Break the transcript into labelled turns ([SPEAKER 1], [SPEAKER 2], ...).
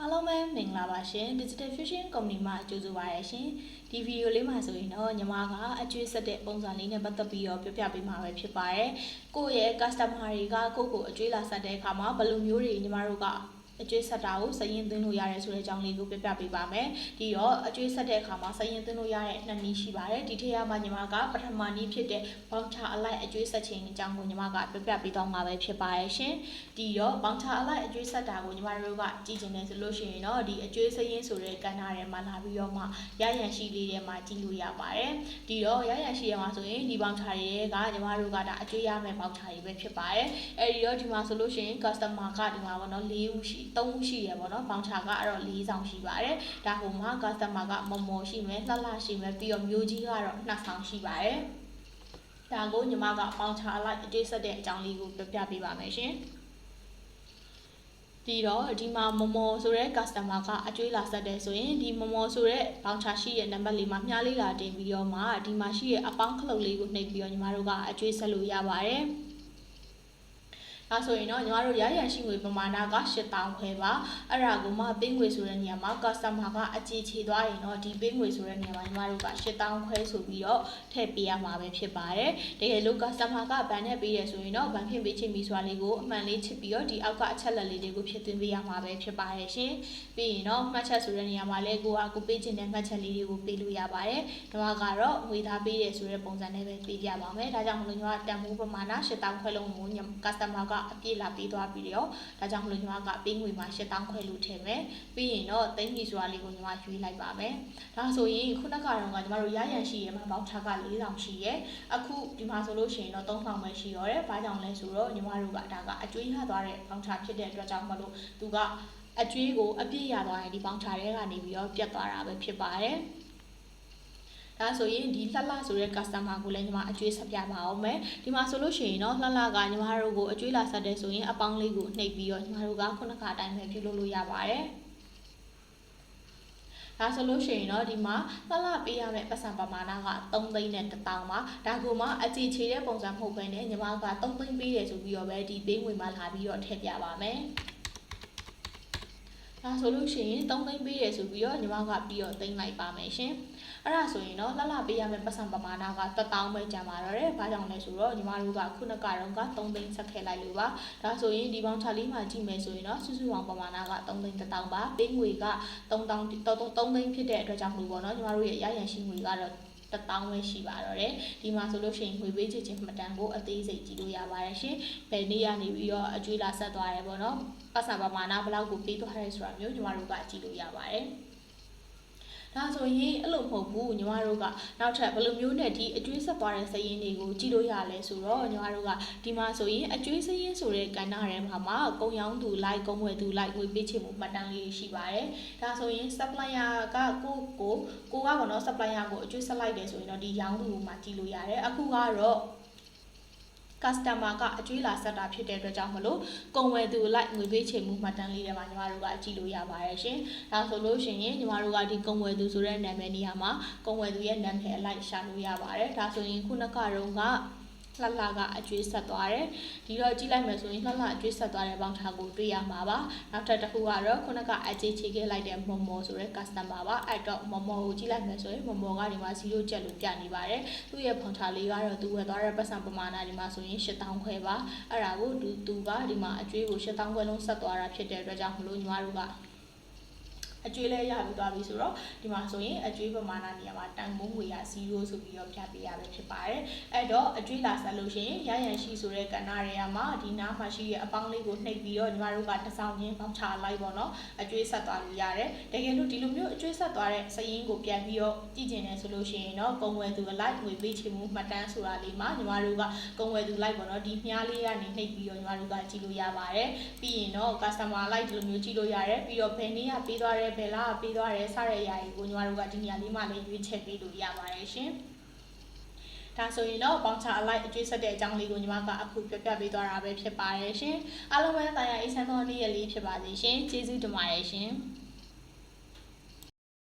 [SPEAKER 1] အားလုံးပဲမင်္ဂလာပါရှင် Digital Fusion Company မှာကြိုဆိုပါရရှင်ဒီဗီဒီယိုလေးမှာဆိုရင်တော့ညီမကအကျွေးဆက်တဲ့ပုံစံလေးနဲ့ပတ်သက်ပြီးတော့ပြပြပေးမှာပဲဖြစ်ပါတယ်ကိုယ့်ရဲ့ customer တွေကကိုယ့်ကိုအကျွေးလာဆက်တဲ့အခါမှာဘယ်လိုမျိုးတွေညီမတို့က အကျွေးဆက်တာကိုစရင်သွင်းလို့ရတယ်ဆိုတဲ့အကြောင်းလေးကိုပြပြပေးပါမယ်ဒီတော့အကျွေးဆက်တဲ့အခါမှာစရင်သွင်းလို့ရတဲ့နှစ်နည်းရှိပါတယ်ဒီထက်ရမှာညီမကပထမနည်းဖြစ်တဲ့ voucher အလိုက်အကျွေးဆက်ခြင်းအကြောင်းကိုညီမကပြပြပေးတော့မှာပဲဖြစ်ပါရဲ့ရှင်ဒီတော့ voucher အလိုက်အကျွေးဆက်တာကိုညီမတို့ကကြည့်ကျင်နေဆိုလို့ရှိရင်တော့ဒီအကျွေးစရင်ဆိုတဲ့ကဏ္ဍထဲမှာလာပြီးတော့မှရရန်ရှိလေးထဲမှာကြည့်လို့ရပါတယ်ဒီတော့ရရန်ရှိရမှာဆိုရင်ဒီ voucher တွေကညီမတို့ကဒါအကျွေးရမယ့် voucher တွေပဲဖြစ်ပါတယ်အဲဒီတော့ဒီမှာဆိုလို့ရှိရင် customer ကဒီမှာပေါ့နော်၄ဦးရှိ3ဦးရှိရပေါ့နော် voucher ကအဲ့တော့၄ဆောင်ရှိပါတယ်ဒါဟိုမှာ customer ကမမော်ရှိမယ်လှလှရှိမယ်ပြီးတော့မျိုးကြီးကတော့2ဆောင်ရှိပါတယ်ဒါကိုညီမက voucher အလိုက်အကျွေးဆက်တဲ့အကြောင်းလေးကိုပြပြပေးပါမယ်ရှင်ဒီတော့ဒီမှာမမော်ဆိုတဲ့ customer ကအကျွေးလာဆက်တယ်ဆိုရင်ဒီမမော်ဆိုတဲ့ voucher ရှိရဲ့နံပါတ်လေးမှာမြားလေးလာတင်ပြီးတော့မှဒီမှာရှိရဲ့အပေါင်းခလုတ်လေးကိုနှိပ်ပြီးတော့ညီမတို့ကအကျွေးဆက်လို့ရပါတယ်။ ဒါဆိုရင်တော့ညီမတို့ရရရှိငွေပမာဏက8000ခွဲပါအဲ့ဒါကိုမှပေးငွေဆိုတဲ့နေရာမှာ customer ကအခြေချေသွားရင်တော့ဒီပေးငွေဆိုတဲ့နေရာမှာညီမတို့က8000ခွဲဆိုပြီးတော့ထည့်ပေးရမှာပဲဖြစ်ပါတယ်တကယ်လို့ customer ကဘဏ်နဲ့ပေးရဆိုရင်တော့ဘဏ်ဖြင့်ပေးချင်ပြီဆိုတာလေးကိုအမှန်လေးချစ်ပြီးတော့ဒီအောက်ကအချက်လက်လေးတွေကိုဖြည့်သွင်းပေးရမှာပဲဖြစ်ပါတယ်ရှင်ပြီးရင်တော့မှတ်ချက်ဆိုတဲ့နေရာမှာလည်းကိုကကိုပေးချင်တဲ့မှတ်ချက်လေးတွေကိုပေးလို့ရပါတယ်ဒါကတော့ငွေသားပေးရဆိုတဲ့ပုံစံနဲ့ပဲပေးပြပါမယ်ဒါကြောင့်မလို့ညီမတန်ဖိုးပမာဏ8000ခွဲလုံးကို customer ကအပြည့်လာပေးသွားပြီးတော့ဒါကြောင့်မလို့ညီမကပေးငွေမှာ8000ခွဲလို့ထည့်မယ်ပြီးရင်တော့သိန်းကြီးစွာလေးကိုညီမရွေးလိုက်ပါမယ်ဒါဆိုရင်ခုနကတော့ကညီမတို့ရရန်ရှိရမှာဘောက်ချက4000ရှိရအခုဒီမှာဆိုလို့ရှိရင်တော့3000ပဲရှိရောတယ်ဘာကြောင့်လဲဆိုတော့ညီမတို့ကဒါကအကျွေးရသွားတဲ့ဘောက်ချဖြစ်တဲ့အတွက်ကြောင့်မလို့သူကအကျွေးကိုအပြည့်ရသွားရင်ဒီဘောက်ချတွေကနေပြီးတော့ပြတ်သွားတာပဲဖြစ်ပါတယ် ဒါဆိုရင်ဒီလှလှဆိုတဲ့ customer ကိုလည်းညီမအကျွေးဆက်ပြပါအောင်မယ်ဒီမှာဆိုလို့ရှိရင်တော့လှလှကညီမတို့ကိုအကျွေးလာဆက်တဲ့ဆိုရင်အပေါင်းလေးကိုနှိပ်ပြီးတော့ညီမတို့ကခုနကအတိုင်းပဲပြုလုပ်လို့ရပါတယ်ဒါဆိုလို့ရှိရင်တော့ဒီမှာလှလှပေးရမယ့်ပတ်စံပမာဏက3သိန်းနဲ့1000ပါဒါကိုမှအကြည်ချေတဲ့ပုံစံမဟုတ်ဘဲနဲ့ညီမက3သိန်းပေးတယ်ဆိုပြီးတော့ပဲဒီပေးငွေမှာလာပြီးတော့ထည့်ပြပါမယ် ဒါဆိုလို့ရှိရင်3သိန်းပေးရဆိုပြီးတော့ညီမကပြီးတော့သိန်းလိုက်ပါမယ်ရှင်အဲ့ဒါဆိုရင်တော့လှလှပေးရမယ့်ပတ်စံပမာဏက1000ပဲကျန်ပါတော့တယ်။ဘာကြောင့်လဲဆိုတော့ညီမတို့ကခုနကတော့က3သိန်းဆက်ခဲ့လိုက်လို့ပါ။ဒါဆိုရင်ဒီပေါင်းချလေးမှာကြည့်မယ်ဆိုရင်တော့စုစုပေါင်းပမာဏက3သိန်း1000ပါ။ပေးငွေက3000 3သိန်းဖြစ်တဲ့အတွက်ကြောင့်မလို့ပေါ့နော်ညီမတို့ရဲ့ရရန်ရှိငွေကတော့ တထောင်ပဲရှိပါတော့တယ်ဒီမှာဆိုလို့ရှိရင်ငွေပေးချေချင်းမှတ်တမ်းကိုအသေးစိတ်ကြည့်လို့ရပါတယ်ရှင်ဘယ်နေ့ကနေပြီးတော့အကျွေးလာဆက်သွားတယ်ပေါ့နော်ပတ်စံပမာဏဘယ်လောက်ကိုပေးသွားရဲဆိုတာမျိုးညီမတို့ကကြည့်လို့ရပါတယ် ဒါဆိုရင်အဲ့လိုမဟုတ်ဘူးညီမတို့ကနောက်ထပ်ဘယ်လိုမျိုးနဲ့ဒီအကျွေးဆက်သွားတဲ့စည်ရင်းတွေကိုကြည့်လို့ရလဲဆိုတော့ညီမတို့ကဒီမှာဆိုရင်အကျွေးစည်ရင်းဆိုတဲ့ကဏ္ဍထဲမှာမှာကုံရောင်းသူလိုက်ကုံဝယ်သူလိုက်ငွေပေးချေမှုမှတ်တမ်းလေးရှိပါတယ်ဒါဆိုရင် supplier ကကိုကိုကိုကပေါ့နော် supplier ကိုအကျွေးဆက်လိုက်တယ်ဆိုရင်တော့ဒီရောင်းသူကိုမှကြည့်လို့ရတယ်အခုကတော့ customer ကအကျွေးလာဆက်တာဖြစ်တဲ့အတွက်ကြောင့်မလို့ကုန်ဝယ်သူလိုက်ငွေပေးချေမှုမှတ်တမ်းလေးတွေမှာညီမတို့ကကြည့်လို့ရပါတယ်ရှင်။ဒါဆိုလို့ရှိရင်ညီမတို့ကဒီကုန်ဝယ်သူဆိုတဲ့နာမည်နေရာမှာကုန်ဝယ်သူရဲ့နာမည်အလိုက်ရှာလို့ရပါတယ်။ဒါဆိုရင်ခုနကတော့က လှလှကအကျွေးဆက်သွားတယ်ဒီတော့ကြည့်လိုက်မယ်ဆိုရင်လှလှအကျွေးဆက်သွားတဲ့ပေါင်းထားကိုတွေ့ရမှာပါနောက်ထပ်တစ်ခုကတော့ခုနကအကြေးချေခဲ့လိုက်တဲ့မော်မော်ဆိုတဲ့ customer ပါအဲ့တော့မော်မော်ကိုကြည့်လိုက်မယ်ဆိုရင်မော်မော်ကဒီမှာ0ကျက်လို့ပြနေပါတယ်သူ့ရဲ့ဖောင်ထားလေးကတော့သူဝယ်သွားတဲ့ပတ်စံပမာဏဒီမှာဆိုရင်8000ခွဲပါအဲ့ဒါကိုသူသူကဒီမှာအကျွေးကို8000ခွဲလုံးဆက်သွားတာဖြစ်တဲ့အတွက်ကြောင့်မလို့ညီမတို့က အကျွေးလဲရပြီးသွားပြီဆိုတော့ဒီမှာဆိုရင်အကျွေးပမာဏနေရာမှာတန်ဖိုးငွေရ0ဆိုပြီးတော့ပြပေးရပဲဖြစ်ပါတယ်အဲ့တော့အကျွေးလာဆက်လို့ရှိရင်ရရန်ရှိဆိုတဲ့ကဏ္ဍတွေကမှာဒီနားမှာရှိရဲ့အပေါင်းလေးကိုနှိပ်ပြီးတော့ညီမတို့ကတစ်ဆောင်ချင်းပေါင်းချလိုက်ပေါ့နော်အကျွေးဆက်သွားလို့ရတယ်တကယ်လို့ဒီလိုမျိုးအကျွေးဆက်သွားတဲ့စရင်ကိုပြန်ပြီးတော့ကြည့်ကျင်နေဆိုလို့ရှိရင်တော့ကုံဝယ်သူအလိုက်ငွေပေးချေမှုမှတ်တမ်းဆိုတာလေးမှာညီမတို့ကကုံဝယ်သူလိုက်ပေါ့နော်ဒီမြားလေးကနေနှိပ်ပြီးတော့ညီမတို့ကကြည့်လို့ရပါတယ်ပြီးရင်တော့ customer လိုက်ဒီလိုမျိုးကြည့်လို့ရတယ်ပြီးတော့ဘယ်နည်းကပေးသွားတဲ့ဘယ်လားပေးသွားတယ်စတဲ့အရာတွေကိုညီမတို့ကဒီနေရာလေးမှာလည်းရွေးချယ်ပေးလို့ရပါတယ်ရှင်ဒါဆိုရင်တော့ပေါင်ချအလိုက်အကျွေးဆက်တဲ့အကြောင်းလေးကိုညီမကအခုပြပြပေးသွားတာပဲဖြစ်ပါတယ်ရှင်အားလုံးပဲတာယာအေးဆန်းသောနေ့ရက်လေးဖြစ်ပါစေရှင်ကျေးဇူးတင်ပါတယ်ရှင်